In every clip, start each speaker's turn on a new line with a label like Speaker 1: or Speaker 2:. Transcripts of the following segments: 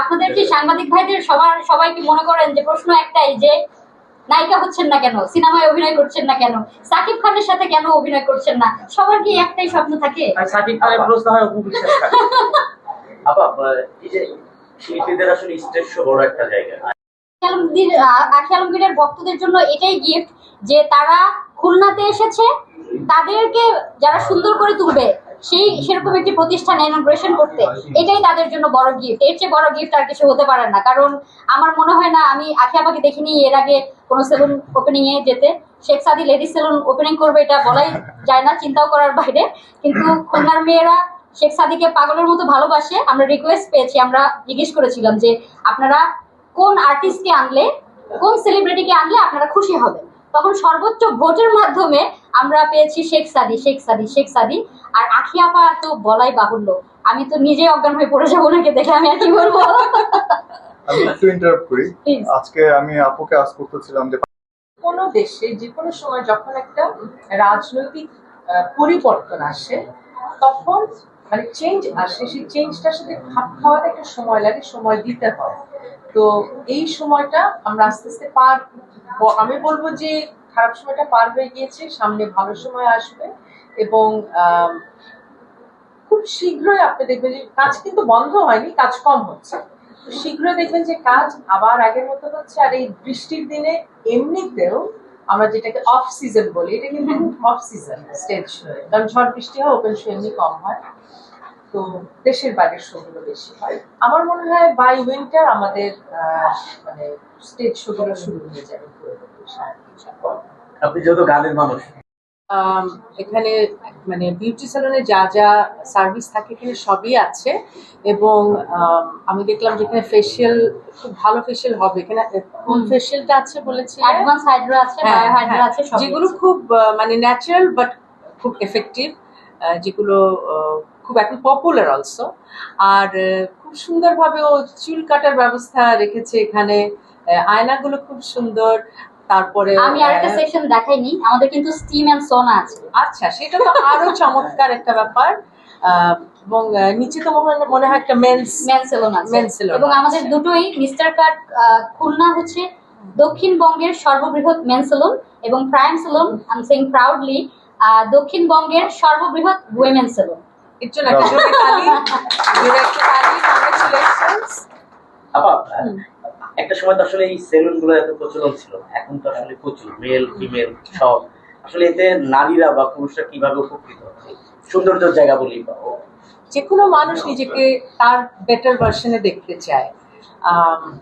Speaker 1: আপনাদের কি সাংবাদিক ভাইদের সবার সবাই কি মনে করেন যে প্রশ্ন একটাই যে নায়িকা হচ্ছেন না কেন? সিনেমায় অভিনয় করছেন না কেন? সাকিব খানের সাথে কেন অভিনয় করছেন না? সবার কি একটাই স্বপ্ন থাকে?
Speaker 2: সাকিব খানের প্রশ্ন হয় অপু বিশ্বাস খান।
Speaker 3: আপা এই যে শিল্পীদের আসলে স্টেজ শো বড় একটা জায়গা।
Speaker 1: আখি আলমগীর আহ, আখি আলমগীরের ভক্তদের জন্য এটাই গিফট যে তারা খুলনাতে এসেছে তাদেরকে যারা সুন্দর করে তুলবে সেই সেরকম একটি প্রতিষ্ঠান ইনগ্রেশন করতে, এটাই তাদের জন্য বড় গিফট এর চেয়ে বড় গিফট আর কিছু হতে পারে না। কারণ আমার মনে হয় না, আমি আখি আপাকে দেখিনি, এর আগে কোনো সেলুন ওপেনিং এ যেতে। Sheikh Sadi ladies salon opening করবে, এটা বলাই যায় না, চিন্তাও করার বাইরে। কিন্তু খুলনার মেয়েরা শেখ সাদিকে পাগলের মতো ভালোবাসে, আমরা রিকোয়েস্ট পেয়েছি, আমরা জিজ্ঞেস করেছিলাম যে, আপনারা কোন আর্টিস্টকে আনলে, কোন সেলিব্রিটিকে আনলে আপনারা খুশি হবেন? তখন সর্বোচ্চ ভোটের মাধ্যমে আমরা পেয়েছি শেখ সাদি শেখ সাদি শেখ সাদি। আর আখি আপা তো বলাই বাহুল্য। আমি তো নিজে অজ্ঞান হয়ে পড়ে যাব নাকি দেখে আমি আর কি বলব?
Speaker 4: আমি একটু ইন্টারাপ্ট করি। আজকে আমি আপুকে আজ করতেছিলাম যে
Speaker 5: কোনো দেশে যে কোনো সময় যখন একটা রাজনৈতিক আহ, পরিবর্তন আসে তখন মানে চেঞ্জ আসে সেই চেঞ্জটার সাথে খাপ খাওয়াতে একটা সময় লাগে, সময় দিতে হয়। তো এই সময়টা আমরা আস্তে আস্তে পার আমি বলব যে খারাপ সময়টা পার হয়ে গিয়েছে, সামনে ভালো সময় আসবে এবং খুব শীঘ্রই আপনি দেখবেন যে কাজ কিন্তু বন্ধ হয়নি, কাজ কম হচ্ছে। শীঘ্রই দেখবেন যে কাজ আবার আগের মতো হচ্ছে আর এই বৃষ্টির দিনে এমনিতেও আমরা যেটাকে অফ সিজন বলি, এটা কিন্তু অফ সিজন স্টেজ শো কারণ ঝড় বৃষ্টি হয় ওপেন শো এমনি কম হয়। তো দেশের বাইরের শোগুলো বেশি হয়। আমার মনে হয় বাই উইন্টার আমাদের মানে স্টেজ শোগুলো শুরু হয়ে যাবে।
Speaker 3: আপনি যেহেতু গানের মানুষ
Speaker 5: এখানে মানে বিউটি স্যালনে যা যা সার্ভিস থাকে এখানে সবই আছে এবং আম, দেখলাম যে এখানে ফেসিয়াল খুব ভালো ফেসিয়াল হবে। এখানে কোন ফেসিয়ালটা আছে বলেছি?
Speaker 1: অ্যাডভান্স হাইড্রো আছে
Speaker 5: হ্যাঁ,
Speaker 1: বায়ো হাইড্রো
Speaker 5: হ্যাঁ,
Speaker 1: আছে
Speaker 5: যেগুলো খুব মানে ন্যাচারাল বাট খুব এফেক্টিভ যেগুলো খুব এখন পপুলার অলসো আর খুব সুন্দরভাবে ও চুল কাটার ব্যবস্থা রেখেছে এখানে। আয়নাগুলো খুব সুন্দর। তারপরে
Speaker 1: আমি আরেকটা সেকশন দেখাইনি আমাদের কিন্তু স্টিম এন্ড সোনা আছে।
Speaker 5: আচ্ছা সেটা তো আরও চমৎকার একটা ব্যাপার। এবং নিচে তো মনে হয়- মনে হয় একটা মেন্স
Speaker 1: মেন সেলুন আছে।
Speaker 5: Men salon
Speaker 1: এবং আমাদের দুটোই মিস্টার কাট খুলনা হচ্ছে দক্ষিণবঙ্গের সর্ববৃহৎ মেন সেলুন এবং prime salon I am saying proudly দক্ষিণবঙ্গের সর্ববৃহৎ উইমেন
Speaker 5: সেলুনের জন্য একটা জোরে তালি জোরে একটা তালি কংগ্রেচুলেশনস
Speaker 3: আপা একটা সময় তো আসলে এই সেলুনগুলো এত প্রচলন ছিল এখন তো আসলে প্রচুর মেল ফিমেল সব। আসলে এতে নারীরা বা পুরুষরা কীভাবে উপকৃত হচ্ছে সৌন্দর্যের জায়গা বলি বা
Speaker 5: যে কোনো মানুষ নিজেকে তার বেটার ভার্সনে দেখতে চায়।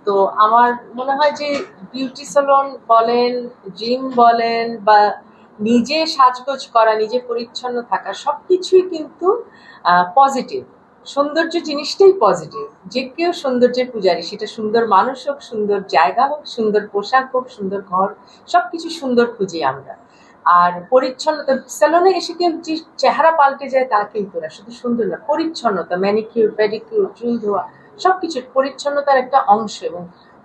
Speaker 5: তো আমার মনে হয় যে বিউটি সালন বলেন জিম বলেন বা নিজে সাজগোজ করা, নিজে পরিচ্ছন্ন থাকা সব কিছুই কিন্তু পজিটিভ সৌন্দর্য জিনিসটাই পজিটিভ যে কেউ সৌন্দর্যের পূজারী, সেটা সুন্দর মানুষ হোক, সুন্দর জায়গা হোক, সুন্দর পোশাক হোক, সুন্দর ঘর সব কিছু সুন্দর খুঁজি আমরা। আর পরিচ্ছন্নতা স্যালনে এসে কেউ যে চেহারা পাল্টে যায় তা কিন্তু না, শুধু সুন্দর না, পরিচ্ছন্নতা ম্যানিকিউর প্যাডিকিউর চুল ধোয়া সব কিছু পরিচ্ছন্নতার একটা অংশ এবং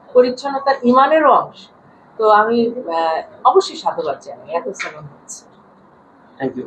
Speaker 5: পরিচ্ছন্নতার ইমানেরও অংশ। তো আমি অবশ্যই সাধুবাদ জানাই, এত স্যালন হচ্ছে।
Speaker 3: Thank you